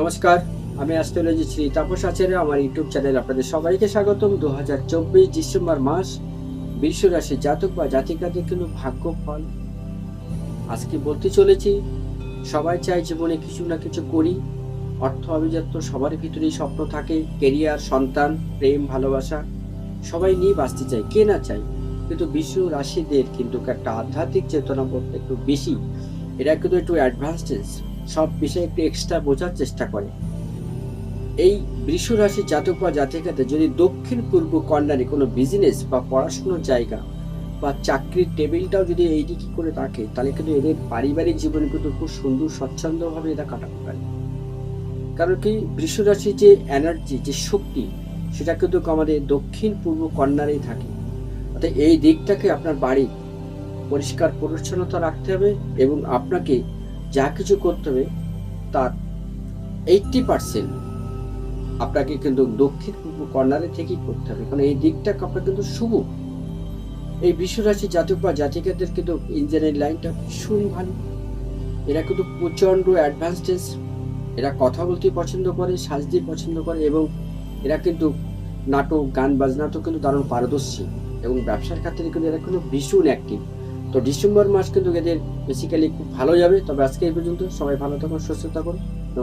নমস্কার, আমি অ্যাস্ট্রোলজি শ্রী তাপস আচার্য, আমার ইউটিউব চ্যানেল আপনাদের সবাইকে স্বাগতম। দু হাজার চব্বিশ ডিসেম্বর মাস, বিশ্ব রাশি জাতক বা জাতিকাদের কিন্তু ভাগ্য ফল। আজকে বলতে চলেছি, সবাই চায় জীবনে কিছু না কিছু করি। অর্থ অভিজাত্য সবার ভিতরেই স্বপ্ন থাকে কেরিয়ার সন্তান, প্রেম, ভালোবাসা। সবাই নিয়ে বাঁচতে চায়, কে না চায়? কিন্তু বিশ্ব রাশিদের কিন্তু একটা আধ্যাত্মিক চেতনা বলতে একটু বেশি। এটা কিন্তু একটু অ্যাডভান্সটেন্স সব বিষয়ে একটু এক্সট্রা বোঝার চেষ্টা করে। এই বৃষ রাশি জাতক বা জাতিকাতে যদি দক্ষিণ পূর্ব কর্নারে কোনো বিজনেস বা পড়াশুনোর জায়গা বা চাকরির টেবিলটাও যদি এই দিকে করে থাকে তাহলে কিন্তু এদের পারিবারিক জীবন কিন্তু খুব সুন্দর, স্বচ্ছন্দভাবে এরা কাটাতে পারে। কারণ কি বৃষ রাশির যে এনার্জি যে শক্তি, সেটা কিন্তু আমাদের দক্ষিণ পূর্ব কর্নারেই থাকে। অর্থাৎ এই দিকটাকে আপনার বাড়ি পরিষ্কার পরিচ্ছন্নতা রাখতে হবে এবং আপনাকে যা কিছু করতে হবে, তার এইটটি পার্সেন্ট আপনাকে কিন্তু দক্ষিণ পূর্ব কর্নারে থেকেই করতে হবে। কারণ এই দিকটা আপনার কিন্তু শুভ। এই বিশ্বরাশি জাতক বা জাতিকাদের কিন্তু ইঞ্জিনিয়ারিং লাইনটা ভীষণ ভালো। এরা কিন্তু প্রচণ্ড অ্যাডভান্সটেন্স এরা কথা বলতে পছন্দ করে সাজতে পছন্দ করে এবং এরা কিন্তু নাটক, গান বাজনাতেও কিন্তু দারুণ পারদর্শী এবং ব্যবসার ক্ষেত্রে কিন্তু এরা কিন্তু ভীষণ অ্যাক্টিভ তো ডিসেম্বর মাস কিন্তু এদের বেসিক্যালি খুব ভালো যাবে। তবে আজকে এই পর্যন্ত সবাই ভালো থাকুন, সুস্থ থাকুন।